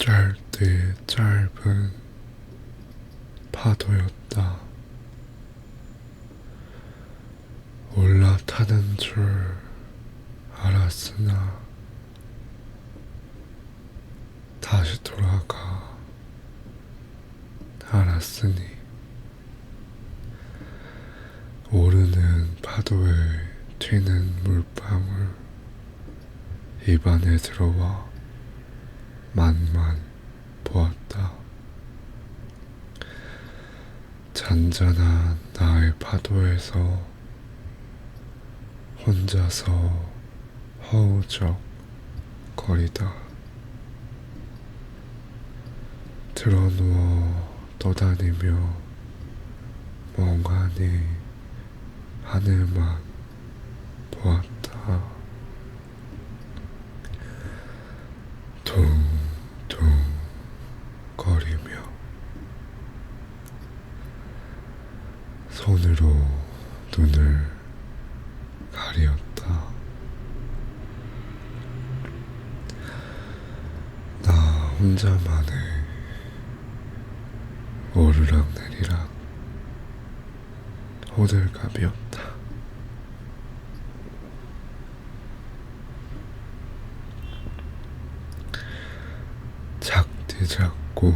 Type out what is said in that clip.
짧디 짧은 파도였다. 올라타는 줄 알았으나 다시 돌아가 알았으니 오르는 파도에 튀는 물방울 입안에 들어와 만만 보았다. 잔잔한 나의 파도에서 혼자서 허우적 거리다. 드러누워 떠다니며 멍하니 하늘만 보았다. 거리며 손으로 눈을 가리었다. 나 혼자만의 오르락 내리락 호들갑이었다. 작디 작过.